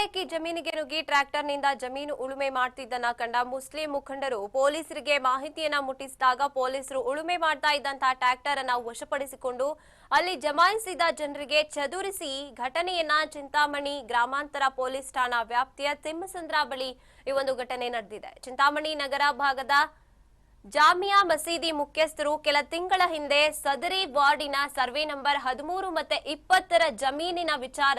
ಏಕಾಏಕಿ ಜಮೀನಿಗೆ ನುಗ್ಗಿ ಟ್ರ್ಯಾಕ್ಟರ್ನಿಂದ ಜಮೀನು ಉಳುಮೆ ಮಾಡ್ತಿದ್ದನ್ನ ಕಂಡ ಮುಸ್ಲಿಂ ಮುಖಂಡರು ಪೊಲೀಸರಿಗೆ ಮಾಹಿತಿಯನ್ನ ಮುಟ್ಟಿಸಿದಾಗ ಪೊಲೀಸರು ಉಳುಮೆ ಮಾಡ್ತಾ ಇದ್ದಂತಹ ಟ್ರ್ಯಾಕ್ಟರ್ ಅನ್ನ ವಶಪಡಿಸಿಕೊಂಡು ಅಲ್ಲಿ ಜಮಾಯಿಸಿದ ಜನರಿಗೆ ಚದುರಿಸಿ ಘಟನೆಯನ್ನ ಚಿಂತಾಮಣಿ ಗ್ರಾಮಾಂತರ ಪೊಲೀಸ್ ಠಾಣಾ ವ್ಯಾಪ್ತಿಯ ತಿಮ್ಮಸಂದ್ರ ಬಳಿ ಈ ಒಂದು ಘಟನೆ ನಡೆದಿದೆ. ಚಿಂತಾಮಣಿ ನಗರ ಭಾಗದ ಜಾಮಿಯಾ ಮಸೀದಿ ಮುಖ್ಯಸ್ಥರು ಕೆಲ ತಿಂಗಳ ಹಿಂದೆ ಸದರಿ ವಾರ್ಡಿನ ಸರ್ವೆ ನಂಬರ್ ಹದಿಮೂರು ಮತ್ತೆ ಇಪ್ಪತ್ತರ ಜಮೀನಿನ ವಿಚಾರ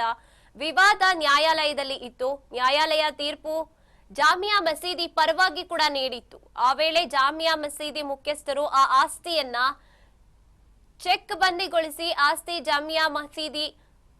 ವಿವಾದ ನ್ಯಾಯಾಲಯದಲ್ಲಿ ಇತ್ತು. ನ್ಯಾಯಾಲಯ ತೀರ್ಪು ಜಾಮಿಯಾ ಮಸೀದಿ ಪರವಾಗಿ ಕೂಡ ನೀಡಿತ್ತು. ಆ ವೇಳೆ ಜಾಮಿಯಾ ಮಸೀದಿ ಮುಖ್ಯಸ್ಥರು ಆ ಆಸ್ತಿಯನ್ನ ಚೆಕ್ ಬಂದಿಗೊಳಿಸಿ ಆಸ್ತಿ ಜಾಮಿಯಾ ಮಸೀದಿ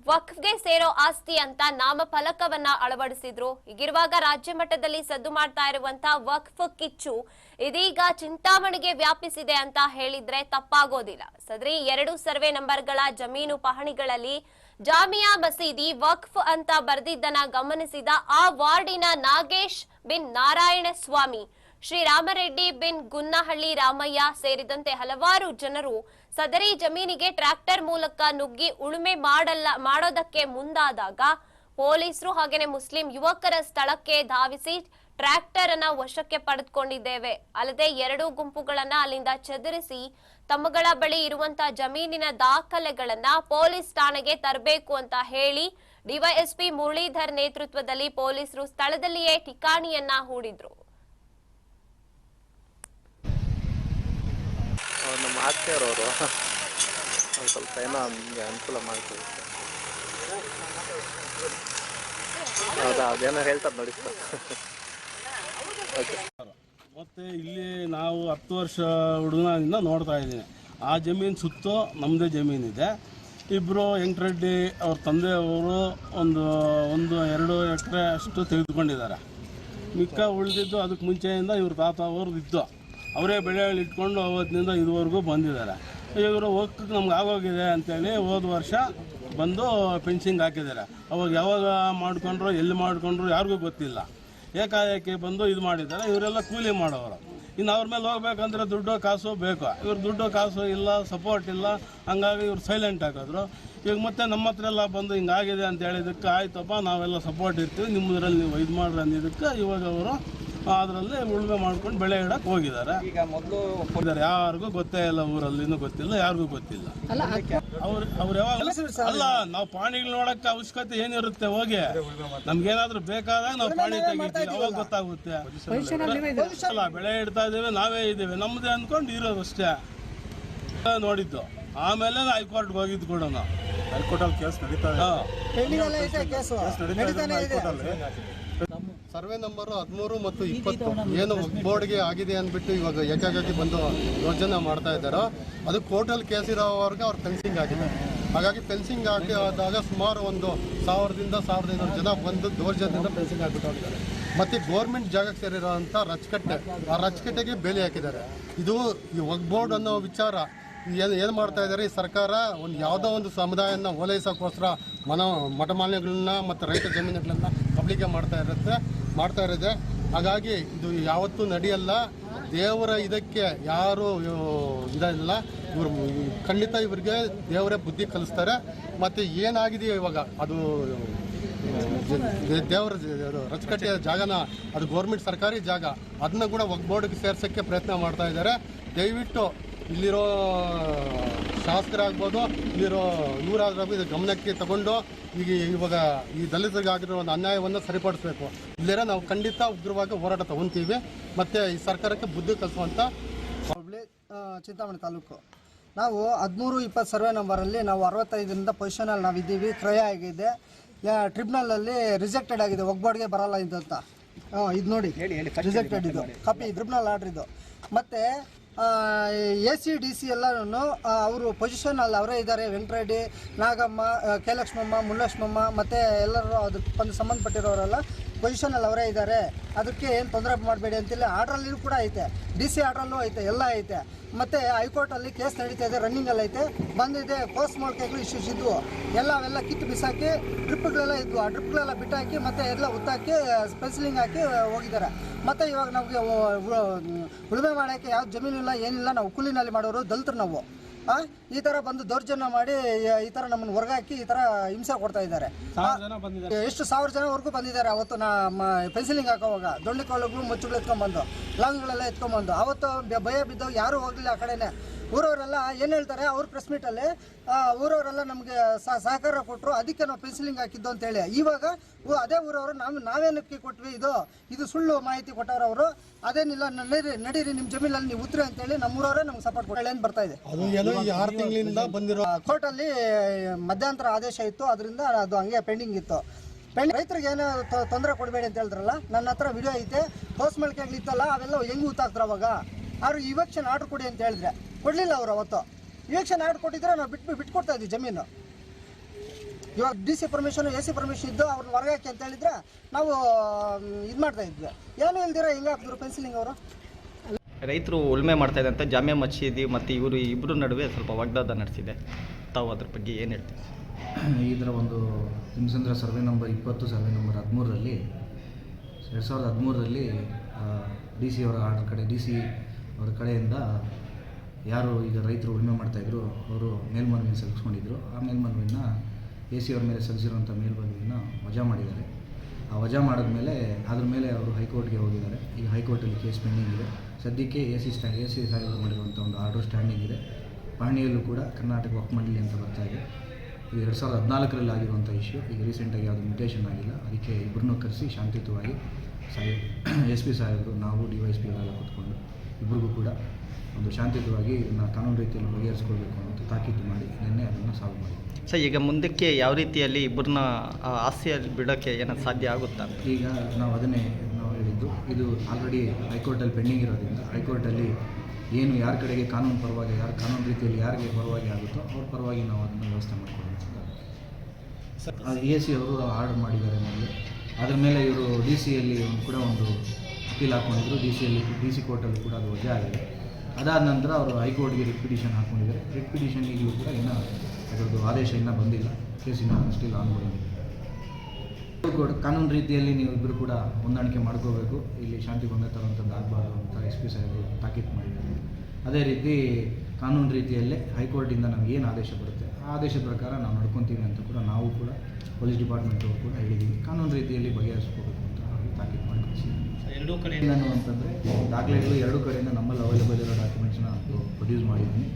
ವಕ್ಫ್ಗೆ ಸೇರೋ ಆಸ್ತಿ ಅಂತ ನಾಮಫಲಕವನ್ನ ಅಳವಡಿಸಿದ್ರು. ಹೀಗಿರುವಾಗ ರಾಜ್ಯ ಮಟ್ಟದಲ್ಲಿ ಸದ್ದು ಮಾಡ್ತಾ ಇರುವಂತ ವಕ್ಫ್ ಕಿಚ್ಚು ಇದೀಗ ಚಿಂತಾಮಣಿಗೆ ವ್ಯಾಪಿಸಿದೆ ಅಂತ ಹೇಳಿದ್ರೆ ತಪ್ಪಾಗೋದಿಲ್ಲ. ಸದ್ರಿ ಎರಡು ಸರ್ವೆ ನಂಬರ್ಗಳ ಜಮೀನು ಪಹಣಿಗಳಲ್ಲಿ ಜಾಮಿಯಾ ಮಸೀದಿ ವಕ್ಫ್ ಅಂತ ಬರೆದಿದ್ದನ್ನ ಗಮನಿಸಿದ ಆ ವಾರ್ಡಿನ ನಾಗೇಶ್ ಬಿನ್ ನಾರಾಯಣ ಸ್ವಾಮಿ ಶ್ರೀರಾಮರೆಡ್ಡಿ ಬಿನ್ ಗುನ್ನಹಳ್ಳಿ ರಾಮಯ್ಯ ಸೇರಿದಂತೆ ಹಲವಾರು ಜನರು ಸದರಿ ಜಮೀನಿಗೆ ಟ್ರ್ಯಾಕ್ಟರ್ ಮೂಲಕ ನುಗ್ಗಿ ಉಳುಮೆ ಮಾಡಲ್ಲ, ಮಾಡೋದಕ್ಕೆ ಮುಂದಾದಾಗ ಪೊಲೀಸರು ಹಾಗೆಯೇ ಮುಸ್ಲಿಂ ಯುವಕರ ಸ್ಥಳಕ್ಕೆ ಧಾವಿಸಿ ಟ್ರ್ಯಾಕ್ಟರ್ ಅನ್ನ ವಶಕ್ಕೆ ಪಡೆದುಕೊಂಡಿದ್ದೇವೆ. ಅಲ್ಲದೆ ಎರಡೂ ಗುಂಪುಗಳನ್ನ ಅಲ್ಲಿಂದ ಚದುರಿಸಿ ತಮ್ಮಗಳ ಬಳಿ ಇರುವಂತಹ ಜಮೀನಿನ ದಾಖಲೆಗಳನ್ನ ಪೊಲೀಸ್ ಠಾಣೆಗೆ ತರಬೇಕು ಅಂತ ಹೇಳಿ ಡಿವೈಎಸ್ಪಿ ಮುರಳೀಧರ್ ನೇತೃತ್ವದಲ್ಲಿ ಪೊಲೀಸರು ಸ್ಥಳದಲ್ಲಿಯೇ ಠಿಕಾಣಿಯನ್ನ ಹೂಡಿದ್ರು. ಸ್ವಲ್ಪ ಏನೋ ನಿಮಗೆ ಅನುಕೂಲ ಮಾಡ್ತೀವಿ. ಹೌದಾ, ಅದೇನೋ ಹೇಳ್ತಾರೆ ನೋಡಿ ಸರ್. ಮತ್ತೆ ಇಲ್ಲಿ ನಾವು ಹತ್ತು ವರ್ಷ ಹುಡುಗನಿಂದ ನೋಡ್ತಾ ಇದ್ದೀನಿ. ಆ ಜಮೀನು ಸುತ್ತು ನಮ್ಮದೇ ಜಮೀನಿದೆ ಇಬ್ಬರು ವೆಂಕಟರೆಡ್ಡಿ ಅವ್ರ ತಂದೆಯವರು ಒಂದು ಒಂದು ಎರಡು ಎಕರೆ ಅಷ್ಟು ತೆಗೆದುಕೊಂಡಿದ್ದಾರೆ. ಮಿಕ್ಕ ಉಳಿದಿದ್ದು ಅದಕ್ಕೆ ಮುಂಚೆಯಿಂದ ಇವ್ರ ತಾತ ಅವ್ರದ್ದು ಇದ್ದು. ಅವರೇ ಬೆಳೆ ಇಟ್ಕೊಂಡು ಅವತ್ತಿನಿಂದ ಇದುವರೆಗೂ ಬಂದಿದ್ದಾರೆ. ಇವರು ಹೋಗಕ್ಕೆ ನಮ್ಗೆ ಆಗೋಗಿದೆ ಅಂತೇಳಿ ಹೋದ ವರ್ಷ ಬಂದು ಫೆನ್ಸಿಂಗ್ ಹಾಕಿದ್ದಾರೆ. ಅವಾಗ ಯಾವಾಗ ಮಾಡಿಕೊಂಡ್ರು, ಎಲ್ಲಿ ಮಾಡಿಕೊಂಡ್ರು ಯಾರಿಗೂ ಗೊತ್ತಿಲ್ಲ. ಏಕಾಏಕಿ ಬಂದು ಇದು ಮಾಡಿದ್ದಾರೆ ಇವರೆಲ್ಲ ಕೂಲಿ ಮಾಡೋರು. ಇನ್ನು ಅವ್ರ ಮೇಲೆ ಹೋಗ್ಬೇಕಂದ್ರೆ ದುಡ್ಡು ಕಾಸು ಬೇಕು? ಇವ್ರು ದುಡ್ಡು ಕಾಸು ಇಲ್ಲ ಸಪೋರ್ಟ್ ಇಲ್ಲ ಹಂಗಾಗಿ ಇವ್ರು ಸೈಲೆಂಟ್ ಹಾಕಿದ್ರು. ಈಗ ಮತ್ತೆ ನಮ್ಮ ಹತ್ರ ಎಲ್ಲ ಬಂದು ಹಿಂಗಾಗಿದೆ ಅಂತ ಹೇಳಿದಕ್ಕೆ ಆಯ್ತಪ್ಪ ನಾವೆಲ್ಲ ಸಪೋರ್ಟ್ ಇರ್ತೀವಿ ನಿಮ್ಮದ್ರಲ್ಲಿ ನೀವು ಇದು ಮಾಡ್ರಿ ಅನ್ನೋದಕ್ಕೆ ಇವಾಗ ಅವರು ಅದರಲ್ಲಿ ಉಳುಮೆ ಮಾಡ್ಕೊಂಡು ಬೆಳೆ ಇಡಕ್ಕೆ ಹೋಗಿದ್ದಾರೆ. ಈಗ ಮೊದಲು ಯಾರಿಗೂ ಗೊತ್ತೇ ಇಲ್ಲ ಊರಲ್ಲಿ ಇನ್ನೂ ಗೊತ್ತಿಲ್ಲ ಯಾರಿಗೂ ಗೊತ್ತಿಲ್ಲ. ಅವ್ರು ಅವ್ರು ಯಾವಾಗ ಅಲ್ಲ ನಾವು ಪ್ರಾಣಿಗಳು ನೋಡಕ್ಕೆ ಅವಶ್ಯಕತೆ ಏನಿರುತ್ತೆ ಹೋಗಿ. ನಮ್ಗೇನಾದ್ರೂ ಬೇಕಾದಾಗ ನಾವು ಪ್ರಾಣಿ ತೆಗಿತೀವಿ. ಅವಾಗ ಗೊತ್ತಾಗುತ್ತೆ. ಅಲ್ಲ ಬೆಳೆ ಇಡ್ತಾ ಇದ್ದೇವೆ ನಾವೇ ಇದ್ದೇವೆ. ನಮ್ದೇ ಅನ್ಕೊಂಡು ಇರೋದು ಅಷ್ಟೇ. ನೋಡಿದ್ದು. ಆಮೇಲೆ ಹೈಕೋರ್ಟ್ಗೆ ಹೋಗಿದ್ದು ಕೂಡ ನಾವು ಹೈಕೋರ್ಟಲ್ಲಿ ಕೇಸ್ ನಡೀತಾ ಇದೆ. ಸರ್ವೆ ನಂಬರು ಹದಿಮೂರು ಮತ್ತು ಇಪ್ಪತ್ತು ಏನು ಬೋರ್ಡ್ಗೆ ಆಗಿದೆ ಅಂದ್ಬಿಟ್ಟು ಇವಾಗ ಏಕಾಏಕಿ ಬಂದು ಯೋಜನೆ ಮಾಡ್ತಾ ಇದ್ದಾರೋ ಅದು ಕೋರ್ಟಲ್ಲಿ ಕೇಸ್ ಇರೋವರೆಗೆ ಅವ್ರು ಫೆನ್ಸಿಂಗ್ ಆಗಿದೆ. ಹಾಗಾಗಿ ಫೆನ್ಸಿಂಗ್ ಆಗಿ ಆದಾಗ ಸುಮಾರು ಒಂದು ಸಾವಿರದಿಂದ ಸಾವಿರದ ಐನೂರು ಜನ ಬಂದು ದೌರ್ಜನ್ಯದಿಂದ ಫೆನ್ಸಿಂಗ್ ಹೋಗಿದ್ದಾರೆ. ಮತ್ತು ಗೋರ್ಮೆಂಟ್ ಜಾಗಕ್ಕೆ ಸೇರಿರೋಂಥ ರಚಕಟ್ಟೆ ಆ ರಚಕಟ್ಟೆಗೆ ಬೇಲಿ ಹಾಕಿದ್ದಾರೆ. ಇದು ಈ ವಕ್ ಬೋರ್ಡ್ ಅನ್ನೋ ವಿಚಾರ ಏನು ಏನು ಮಾಡ್ತಾ ಇದ್ದಾರೆ? ಈ ಸರ್ಕಾರ ಒಂದು ಯಾವುದೋ ಒಂದು ಸಮುದಾಯನ ಓಲೈಸೋಕ್ಕೋಸ್ಕರ ಮನ ಮಠಮಾನ್ಯಗಳನ್ನ ಮತ್ತು ರೈತ ಜಮೀನುಗಳನ್ನ ಕಬಳಿಕೆ ಮಾಡ್ತಾ ಇರುತ್ತೆ. ಮಾಡ್ತಾ ಇರೋದೆ. ಹಾಗಾಗಿ ಇದು ಯಾವತ್ತೂ ನಡೆಯಲ್ಲ. ದೇವರ ಇದಕ್ಕೆ ಯಾರು ಇದಲ್ಲ ಇವರು ಖಂಡಿತ ಇವರಿಗೆ ದೇವರೇ ಬುದ್ಧಿ ಕಲಿಸ್ತಾರೆ. ಮತ್ತು ಏನಾಗಿದೆಯೋ ಇವಾಗ? ಅದು ದೇವರ ರಚಕಟ್ಟೆಯ ಜಾಗನ, ಅದು ಗೌರ್ಮೆಂಟ್ ಸರ್ಕಾರಿ ಜಾಗ. ಅದನ್ನ ಕೂಡ ಒಗ್ಬೋರ್ಡ್ಗೆ ಸೇರ್ಸೋಕ್ಕೆ ಪ್ರಯತ್ನ ಮಾಡ್ತಾ ಇದ್ದಾರೆ. ದಯವಿಟ್ಟು ಇಲ್ಲಿರೋ ಶಾಸಕರಾಗ್ಬೋದು ಇಲ್ಲಿರೋ ಇವರಾಗ್ಬೋದು ಇದು ಗಮನಕ್ಕೆ ತಗೊಂಡು ಈಗ ಇವಾಗ ಈ ದಲಿತರಿಗಾಗಿರೋ ಒಂದು ಅನ್ಯಾಯವನ್ನು ಸರಿಪಡಿಸಬೇಕು. ಇಲ್ಲಿರೋ ನಾವು ಖಂಡಿತ ಉಗ್ರವಾಗಿ ಹೋರಾಟ ತಗೊತೀವಿ. ಮತ್ತು ಈ ಸರ್ಕಾರಕ್ಕೆ ಬುದ್ಧಿ ಕಲಿಸುವಂಥ ಚಿಂತಾಮಣಿ ತಾಲೂಕು. ನಾವು ಹದಿಮೂರು ಇಪ್ಪತ್ತು ಸರ್ವೆ ನಂಬರಲ್ಲಿ ನಾವು ಅರವತ್ತೈದರಿಂದ ಪೊಸಿಷನಲ್ಲಿ ನಾವು ಇದ್ದೀವಿ ಕ್ರಯ ಆಗಿದೆ. ಟ್ರಿಬ್ಯುನಲಲ್ಲಿ ರಿಜೆಕ್ಟೆಡ್ ಆಗಿದೆ. ಒಗ್ಬಾಡ್ಗೆ ಬರಲ್ಲ ಇದು ಅಂತ ಇದು ನೋಡಿ. ರಿಜೆಕ್ಟೆಡ್ ಇದು. ಕಾಪಿ ಟ್ರಿಬ್ಯುನಲ್ ಆರ್ಡ್ರ್ ಇದು. ಮತ್ತು ಎ ಸಿ ಡಿ ಸಿ ಎಲ್ಲರೂ ಅವರು ಪೊಸಿಷನಲ್ಲಿ ಅವರೇ ಇದ್ದಾರೆ ವೆಂಕಟರೆಡ್ಡಿ, ನಾಗಮ್ಮ ಕೆಲಕ್ಷ್ಮಮ್ಮ ಕೆ ಲಕ್ಷ್ಮಮ್ಮ ಮುಲ್ಲಕ್ಷ್ಮಮ್ಮ ಮತ್ತು ಎಲ್ಲರೂ ಅದಕ್ಕೆ ಬಂದು ಸಂಬಂಧಪಟ್ಟಿರೋರೆಲ್ಲ ಪೊಸಿಷನಲ್ಲಿ ಅವರೇ ಇದ್ದಾರೆ. ಅದಕ್ಕೆ ಏನು ತೊಂದರೆ ಮಾಡಬೇಡಿ ಅಂತಿಲ್ಲ. ಆರ್ಡ್ರಲ್ಲಿ ಕೂಡ ಐತೆ. ಡಿ ಸಿ ಆರ್ಡ್ರಲ್ಲೂ ಐತೆ. ಎಲ್ಲ ಐತೆ. ಮತ್ತು ಹೈಕೋರ್ಟಲ್ಲಿ ಕೇಸ್ ನಡೀತಾ ಇದೆ ರನ್ನಿಂಗಲ್ಲಿ ಐತೆ. ಬಂದಿದೆ ಪೋಸ್ಟ್ ಮಾರ್ಕೆಟ್ ಇಶ್ಯೂಸ್ ಇದ್ವು. ಎಲ್ಲ ಅವೆಲ್ಲ ಕಿತ್ತು ಬಿಸಾಕಿ, ಡ್ರಿಪ್ಗಳೆಲ್ಲ ಇದ್ವು. ಆ ಡ್ರಿಪ್ಗಳೆಲ್ಲ ಬಿಟ್ಟಾಕಿ, ಮತ್ತು ಎಲ್ಲ ಉತ್ತಾಕಿ ಸ್ಪೆನ್ಸಿಲಿಂಗ್ ಹಾಕಿ ಹೋಗಿದ್ದಾರೆ. ಮತ್ತು ಇವಾಗ ನಮಗೆ ಉಳುಮೆ ಮಾಡೋಕ್ಕೆ ಯಾವ ಇಲ್ಲ, ಏನಿಲ್ಲ. ನಾವು ಕೂಲಿನಲ್ಲಿ ಮಾಡೋರು ದಲಿತರು ನಾವು. ಈ ತರ ಬಂದು ದೌರ್ಜನ್ಯ ಮಾಡಿ ಈ ತರ ನಮ್ಮನ್ನು ಹೊರಗಾಕಿ ಈ ತರ ಹಿಂಸೆ ಕೊಡ್ತಾ ಇದ್ದಾರೆ. ಸಾವಿರ ಜನ ಬಂದಿದ್ದಾರೆ. ಎಷ್ಟು ಸಾವಿರ ಜನವರೆಗೂ ಬಂದಿದ್ದಾರೆ ಅವತ್ತು ನಾ ಪೆನ್ಸಿಲಿಂಗ್ ಹಾಕೋವಾಗ. ದೊಂಡಿ ಕಾಳುಗಳು ಮುಚ್ಚುಗಳು ಎತ್ಕೊಂಡ್ಬಂದು ಲಾಂಗ್ಗಳೆಲ್ಲ ಎತ್ಕೊಂಡ್ಬಂದು. ಅವತ್ತು ಭಯ ಬಿದ್ದವು ಯಾರು ಹೋಗ್ಲಿಲ್ಲ ಆ ಕಡೆನೆ. ಊರವರೆಲ್ಲ ಏನು ಹೇಳ್ತಾರೆ? ಅವ್ರ ಪ್ರೆಸ್ ಮೀಟಲ್ಲಿ ಊರವರೆಲ್ಲ ನಮಗೆ ಸಹಕಾರ ಕೊಟ್ಟರು ಅದಕ್ಕೆ ನಾವು ಪೆನ್ಸಿಲಿಂಗ್ ಹಾಕಿದ್ದು ಅಂತೇಳಿ ಇವಾಗ ಅದೇ ಊರವರು ನಾವು ನಾವೇನಕ್ಕೆ ಕೊಟ್ವಿ ಇದು? ಇದು ಸುಳ್ಳು ಮಾಹಿತಿ ಕೊಟ್ಟವ್ರು ಅವರು ಅದೇನಿಲ್ಲ ನಡೀರಿ ನಡೀರಿ ನಿಮ್ಮ ಜಮೀನಲ್ಲಿ ನೀವು ಉತ್ತರಿ ಅಂತೇಳಿ ನಮ್ಮೂರವರೇ ನಮ್ಗೆ ಸಪೋರ್ಟ್ ಕೊಡಿ ಏನು ಬರ್ತಾ ಇದೆ? ಅದು ಏನೋ ಈ ಆರು ತಿಂಗಳಿಂದ ಬಂದಿರೋ ಕೋರ್ಟಲ್ಲಿ ಮಧ್ಯಂತರ ಆದೇಶ ಇತ್ತು. ಅದರಿಂದ ಅದು ಹಂಗೆ ಪೆಂಡಿಂಗ್ ಇತ್ತು. ಪೆಂಡಿಂಗ್ ರೈತರಿಗೆ ಏನೋ ತೊಂದರೆ ಕೊಡಬೇಡಿ ಅಂತ ಹೇಳಿದ್ರಲ್ಲ? ನನ್ನ ಹತ್ರ ವಿಡಿಯೋ ಐತೆ. ಪೋಸ್ಟ್ ಇತ್ತಲ್ಲ ಅವೆಲ್ಲ ಹೆಂಗೆ ಊತಾಕ್ತಾರೆ ಅವಾಗ? ಅವ್ರು ಇವಕ್ಷನ್ ಆರ್ಡರ್ ಕೊಡಿ ಅಂತ ಹೇಳಿದ್ರೆ. ಕೊಡಲಿಲ್ಲ ಅವ್ರು ಅವತ್ತು. ಇಲೆಕ್ಷನ್ ಆ್ಯಡ್ ಕೊಟ್ಟಿದ್ರೆ ನಾವು ಬಿಟ್ಟು ಬಿಟ್ಕೊಡ್ತಾ ಇದ್ವಿ ಜಮೀನು. ಇವಾಗ D C permission A C permission ಇದ್ದು ಅವ್ರನ್ನ ಹೊರಗಾಕಿ ಅಂತ ಹೇಳಿದ್ರೆ ನಾವು ಇದು ಮಾಡ್ತಾ ಇದ್ವಿ. ಏನು ಇಲ್ದಿರ ಹೆಂಗೆ ಹಾಕಿದ್ರು ಪೆನ್ಸಿಲಿಂಗ್ ಅವರು? ರೈತರು ಉಳ್ಮೆ ಮಾಡ್ತಾ ಇದ್ದಂತೆ ಜಾಮೆ ಮಸೀದಿ ಮತ್ತು ಇವರು ಇಬ್ಬರ ನಡುವೆ ಸ್ವಲ್ಪ ವಾಗ್ದಾದ ನಡೆಸಿದೆ. ತಾವು ಅದ್ರ ಬಗ್ಗೆ ಏನು ಹೇಳ್ತೀವಿ ಇದರ ಒಂದು ಹಿಂಸಂದ್ರ ಸರ್ವೆ ನಂಬರ್ ಇಪ್ಪತ್ತು ಸರ್ವೆ ನಂಬರ್ ಹದಿಮೂರರಲ್ಲಿ ಎರಡು ಸಾವಿರದ ಹದಿಮೂರರಲ್ಲಿ ಡಿ ಸಿ ಅವರ ಆರ್ಡರ್ ಕಡೆ ಡಿ ಸಿ ಅವರ ಕಡೆಯಿಂದ ಯಾರು ಈಗ ರೈತರು ಉಳುಮೆ ಮಾಡ್ತಾಯಿದ್ರು ಅವರು ಮೇಲ್ಮನವಿಯನ್ನು ಸಲ್ಲಿಸ್ಕೊಂಡಿದ್ರು. ಆ ಮೇಲ್ಮನವಿನ ಎ ಸಿ ಅವ್ರ ಮೇಲೆ ಸಲ್ಲಿಸಿರುವಂಥ ಮೇಲ್ಮನವಿಯನ್ನು ವಜಾ ಮಾಡಿದ್ದಾರೆ. ಆ ವಜಾ ಮಾಡಿದ್ಮೇಲೆ ಅದ್ರ ಮೇಲೆ ಅವರು ಹೈಕೋರ್ಟ್ಗೆ ಹೋಗಿದ್ದಾರೆ. ಈಗ ಹೈಕೋರ್ಟಲ್ಲಿ ಕೇಸ್ ಪೆಂಡಿಂಗ್ ಇದೆ. ಸದ್ಯಕ್ಕೆ A C stand A C ಸಾಹೇಬರು ಮಾಡಿರುವಂಥ ಒಂದು ಆರ್ಡರ್ ಸ್ಟ್ಯಾಂಡಿಂಗ್ ಇದೆ. ಪಾಣಿಯಲ್ಲೂ ಕೂಡ ಕರ್ನಾಟಕ ವಕ್ ಮಂಡಳಿ ಅಂತ ಬರ್ತಾ ಇದೆ. ಇದು ಎರಡು ಸಾವಿರದ ಹದಿನಾಲ್ಕರಲ್ಲಿ ಆಗಿರುವಂಥ ಇಶ್ಯೂ ಈಗ ರೀಸೆಂಟಾಗಿ ಯಾವುದು ಮ್ಯೂಟೇಷನ್ ಆಗಿಲ್ಲ. ಅದಕ್ಕೆ ಇಬ್ಬರನ್ನೂ ಕರೆಸಿ ಶಾಂತಿಯುತವಾಗಿ ಸಾಹೇಬ್, ಎಸ್ ಪಿ ಸಾಹೇಬರು, ನಾವು ಡಿ ವೈ ಎಸ್ ಪಿಗಳೆಲ್ಲ ಕೂತ್ಕೊಂಡು ಇಬ್ಬರಿಗೂ ಕೂಡ ಒಂದು ಶಾಂತಿಯುತವಾಗಿ ಇದನ್ನು ಕಾನೂನು ರೀತಿಯಲ್ಲಿ ಬಗೆಹರಿಸ್ಕೊಳ್ಬೇಕು ಅಂತ ತಾಕೀತು ಮಾಡಿ ನಿನ್ನೆ ಅದನ್ನು ಸಾಲ್ವ್ ಮಾಡಿ ಸರ್ ಈಗ ಮುಂದಕ್ಕೆ ಯಾವ ರೀತಿಯಲ್ಲಿ ಇಬ್ಬರನ್ನ ಆಸ್ತಿಯಲ್ಲಿ ಬಿಡೋಕ್ಕೆ ಏನೋ ಸಾಧ್ಯ ಆಗುತ್ತಾ? ಈಗ ನಾವು ಅದನ್ನೇ ನಾವು ಹೇಳಿದ್ದು ಇದು ಆಲ್ರೆಡಿ ಹೈಕೋರ್ಟಲ್ಲಿ ಪೆಂಡಿಂಗ್ ಇರೋದ್ರಿಂದ ಹೈಕೋರ್ಟಲ್ಲಿ ಏನು ಯಾರ ಕಡೆಗೆ ಕಾನೂನು ಪರವಾಗಿ ಯಾರು ಕಾನೂನು ರೀತಿಯಲ್ಲಿ ಯಾರಿಗೆ ಪರವಾಗಿ ಆಗುತ್ತೋ ಅವ್ರ ಪರವಾಗಿ ನಾವು ಅದನ್ನು ವ್ಯವಸ್ಥೆ ಮಾಡ್ಕೊಳ್ಳೋಣ. ಎ ಸಿ ಅವರು ಆರ್ಡರ್ ಮಾಡಿದ್ದಾರೆ ನಮಗೆ ಅದ್ರ ಮೇಲೆ ಇವರು ಡಿ ಸಿಯಲ್ಲಿ ಕೂಡ ಒಂದು ಅಪೀಲ್ ಹಾಕ್ಕೊಂಡಿದ್ರು ಡಿ ಸಿಯಲ್ಲಿ ಡಿ ಸಿ ಕೋರ್ಟಲ್ಲಿ ಕೂಡ ಅದು ವಜಾ ಆಗಿದೆ. ಅದಾದ ನಂತರ ಅವರು ಹೈಕೋರ್ಟ್ಗೆ ರಿಟ್ ಪಿಟಿಷನ್ ಹಾಕ್ಕೊಂಡಿದ್ದಾರೆ ರಿಟ್ ಪಿಟಿಷನ್ ಈಗಲೂ ಕೂಡ ಇನ್ನೂ ಅದರದ್ದು ಆದೇಶ ಇನ್ನೂ ಬಂದಿಲ್ಲ. ಕೇಸಿನ ಸ್ಟಿಲ್ ಆನ್ ಕೋರ್ಟ್ ಕಾನೂನು ರೀತಿಯಲ್ಲಿ ನೀವು ಇಬ್ಬರು ಕೂಡ ಹೊಂದಾಣಿಕೆ ಮಾಡ್ಕೋಬೇಕು. ಇಲ್ಲಿ ಶಾಂತಿ ಭಂಗ ತರುವಂಥದ್ದು ಆಗಬಾರ್ದು ಅಂತ ಎಸ್ ಪಿ ಸಾಹೇಬರು ತಾಕೀತು ಮಾಡಿದ್ದಾರೆ. ಅದೇ ರೀತಿ ಕಾನೂನು ರೀತಿಯಲ್ಲೇ ಹೈಕೋರ್ಟಿಂದ ನಮ್ಗೆ ಏನು ಆದೇಶ ಬರುತ್ತೆ? ಆ ಆದೇಶದ ಪ್ರಕಾರ ನಾವು ನಡ್ಕೊತೀವಿ ಅಂತ ಕೂಡ ನಾವು ಕೂಡ ಪೊಲೀಸ್ ಡಿಪಾರ್ಟ್ಮೆಂಟ್ ಕೂಡ ಹೇಳಿದ್ದೀವಿ ಕಾನೂನು ರೀತಿಯಲ್ಲಿ ಬಗೆಹರಿಸ್ಕೋಬೇಕು ಅಂತ ಅವ್ರಿಗೆ ತಾಕೀತು ಮಾಡಿ ಕಳಿಸಿದ್ದೀವಿ ಎರಡೂ ಕಡೆಯಿಂದ ಅಂತಂದರೆ ದಾಖಲೆಗಳು ಎರಡೂ ಕಡೆಯಿಂದ ನಮ್ಮಲ್ಲಿ ಅವೈಲೇಬಲ್ ಇರೋ ಡಾಕ್ಯುಮೆಂಟ್ಸ್ನ ಪ್ರೊಡ್ಯೂಸ್ ಮಾಡಿದ್ದೀನಿ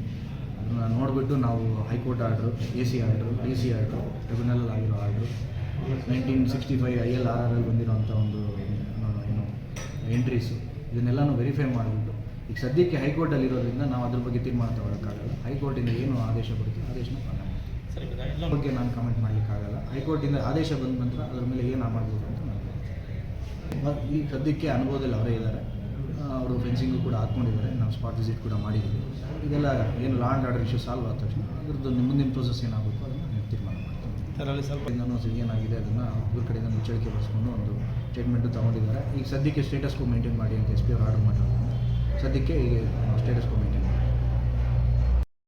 ಅದನ್ನು ನೋಡಿಬಿಟ್ಟು ನಾವು high court order A C order D C order tribunal ಆಗಿರೋ order nineteen sixty five I L R R ಅಲ್ಲಿ ಬಂದಿರೋಂಥ ಒಂದು ಏನು ಎಂಟ್ರೀಸು ಇದನ್ನೆಲ್ಲನೂ ವೆರಿಫೈ ಮಾಡಿಬಿಟ್ಟು ಈಗ ಸದ್ಯಕ್ಕೆ ಹೈಕೋರ್ಟಲ್ಲಿ ಇರೋದ್ರಿಂದ ನಾವು ಅದ್ರ ಬಗ್ಗೆ ತೀರ್ಮಾನ ತಗೊಳ್ಳೋಕ್ಕಾಗಲ್ಲ ಹೈಕೋರ್ಟಿಂದ ಏನು ಆದೇಶ ಬರುತ್ತೆ ಆದೇಶನ ಪಾಲನೆ ಮಾಡ್ತೀವಿ. ಸರಿ ಬಗ್ಗೆ ನಾನು ಕಮೆಂಟ್ ಮಾಡಲಿಕ್ಕಾಗಲ್ಲ. ಹೈಕೋರ್ಟಿಂದ ಆದೇಶ ಬಂದ ನಂತರ ಅದ್ರ ಮೇಲೆ ಏನು ಮಾಡ್ಬೋದು ಅಂತ ಈ ಸದ್ಯಕ್ಕೆ ಅನುಭವದಲ್ಲಿ ಅವರೇ ಇದ್ದಾರೆ. ಅವರು ಫೆನ್ಸಿಂಗು ಕೂಡ ಹಾಕ್ಕೊಂಡಿದ್ದಾರೆ. ನಾವು ಸ್ಪಾಟ್ ವಿಸಿಟ್ ಕೂಡ ಮಾಡಿದ್ದೀವಿ. ಇದೆಲ್ಲ ಏನು law and order issue solve ಆದ ತಕ್ಷಣ ಇದ್ರದ್ದು ಮುಂದಿನ ಪ್ರೋಸೆಸ್ ಏನಾಗುತ್ತೋ ಅದನ್ನು ತೀರ್ಮಾನ ಮಾಡ್ತೀವಿ. ಅದರಲ್ಲಿ ಸ್ವಲ್ಪ. ಏನಾಗಿದೆ ಅದನ್ನು ಊರ ಕಡೆಯಿಂದ ಮುಚ್ಚಳಿಕೆ ಬಳಸ್ಕೊಂಡು ಒಂದು ಸ್ಟೇಟ್ಮೆಂಟು ತೊಗೊಂಡಿದ್ದಾರೆ. ಈಗ ಸದ್ಯಕ್ಕೆ ಸ್ಟೇಟಸ್ ಕೋ ಮೇಂಟೈನ್ ಮಾಡಿ ಅಂತ ಎಸ್ ಪಿ ಅವ್ರು ಆರ್ಡರ್ ಮಾಡಿರೋದು ಸದ್ಯಕ್ಕೆ ಈಗ ಸ್ಟೇಟಸ್ ಕೋ ಮೇಂಟೈನ್